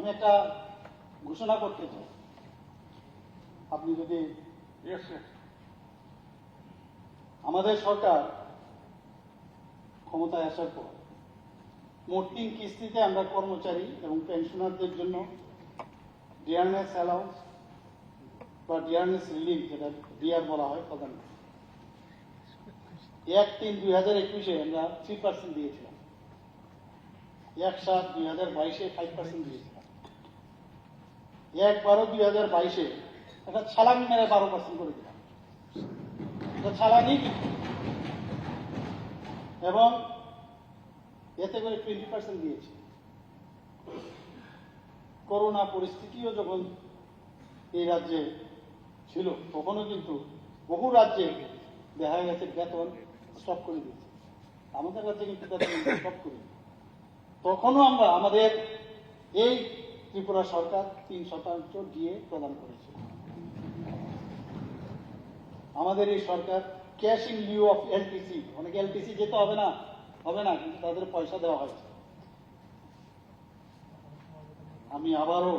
আমি একটা ঘোষণা করতে চাই। আপনি যদি. আমাদের সরকার ক্ষমতায় আসার পর মোট তিন কিস্তিতে আমরা কর্মচারী এবং পেনশনারদের জন্য ডিয়ারনেস অ্যালাউন্স বা ডিয়ারনেস রিলিফ যেটা ডিয়ার বলা হয় প্রধান। এক তিন দুই হাজার একুশে আমরা থ্রি পার্সেন্ট দিয়েছিলাম। এক সাত দুই হাজার বাইশে ফাইভ পার্সেন্ট দিয়েছিলাম। এক বারো দুই হাজার বাইশে একটা ছালাং মেরে বারো পার্সেন্ট করে দিলাম। এটা ছালানি। এবং এতে করে টোয়েন্টি পার্সেন্ট দিয়েছি। করোনা পরিস্থিতিও যখন এই রাজ্যে ছিল, তখনও কিন্তু বহু রাজ্যে দেখা গেছে বেতন স্টপ করে দিয়েছে। আমাদের রাজ্যে কিন্তু বেতন স্টপ করে তখনও আমরা, আমাদের এই ত্রিপুরা সরকার তিন শতাংশ দিয়ে প্রদান করেছে। আমাদের এই সরকার cash in lieu of LTC অনেকে এলটিসি যেতে হবে না হবে না, কিন্তু তাদের পয়সা দেওয়া হয়েছে আমি আবারও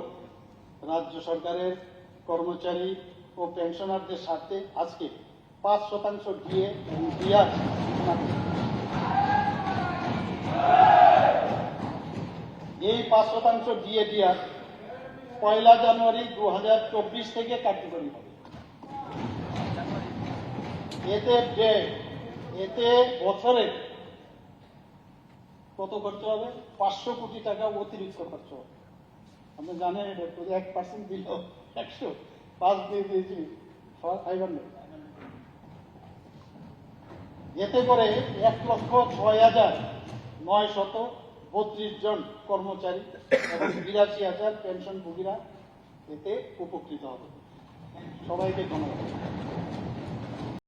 রাজ্য সরকারের কর্মচারী ও পেনশনারদের স্বার্থে আজকে পাঁচ শতাংশ দিয়ে এবং পাঁচ শতাংশ দিয়ে ডিআর পয়লা জানুয়ারি দু হাজার চব্বিশ থেকে কার্যকরী হবে। এতে যে, এতে বছরে কত খরচ হবে? পাঁচশো কোটি টাকা অতিরিক্ত খরচ হবে। আপনি জানেন এটা এক পার্সেন্ট দিল একশো। পাঁচ দিয়ে দিয়েছি ফাইভ হান্ড্রেড এতে করে এক লক্ষ ছয় হাজার নয় শত বত্রিশ জন কর্মচারী এবং বিরাশি হাজার পেনশনভোগীরা এতে উপকৃত হবে। সবাইকে ধন্যবাদ।